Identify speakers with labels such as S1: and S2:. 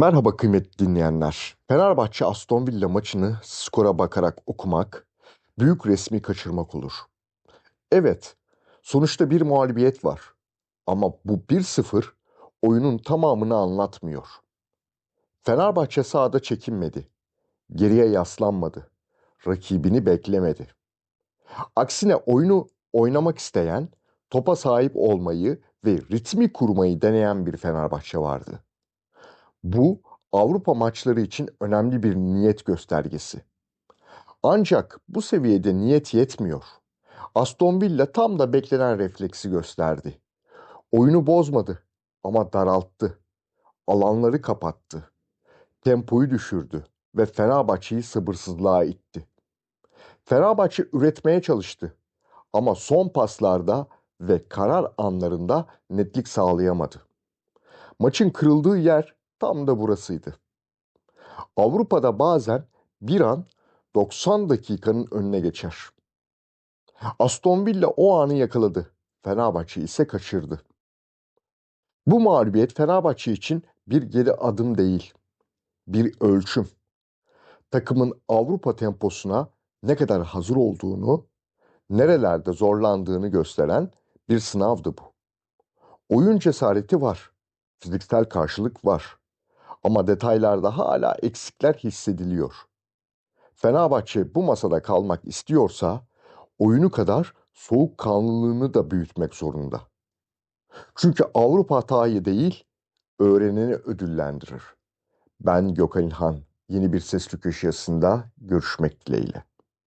S1: Merhaba kıymetli dinleyenler. Fenerbahçe Aston Villa maçını skora bakarak okumak, büyük resmi kaçırmak olur. Evet, sonuçta bir mağlubiyet var. Ama bu 1-0 oyunun tamamını anlatmıyor. Fenerbahçe sahada çekinmedi. Geriye yaslanmadı. Rakibini beklemedi. Aksine oyunu oynamak isteyen, topa sahip olmayı ve ritmi kurmayı deneyen bir Fenerbahçe vardı. Bu Avrupa maçları için önemli bir niyet göstergesi. Ancak bu seviyede niyet yetmiyor. Aston Villa tam da beklenen refleksi gösterdi. Oyunu bozmadı ama daralttı. Alanları kapattı. Tempoyu düşürdü ve Fenerbahçe'yi sabırsızlığa itti. Fenerbahçe üretmeye çalıştı ama son paslarda ve karar anlarında netlik sağlayamadı. Maçın kırıldığı yer tam da burasıydı. Avrupa'da bazen bir an 90 dakikanın önüne geçer. Aston Villa o anı yakaladı. Fenerbahçe ise kaçırdı. Bu mağlubiyet Fenerbahçe için bir geri adım değil, bir ölçüm. Takımın Avrupa temposuna ne kadar hazır olduğunu, nerelerde zorlandığını gösteren bir sınavdı bu. Oyun cesareti var, fiziksel karşılık var. Ama detaylarda hala eksikler hissediliyor. Fenerbahçe bu masada kalmak istiyorsa oyunu kadar soğukkanlılığını da büyütmek zorunda. Çünkü Avrupa hatayı değil, öğreneni ödüllendirir. Ben Gökhan İlhan. Yeni bir Sesli Köşe görüşmek dileğiyle.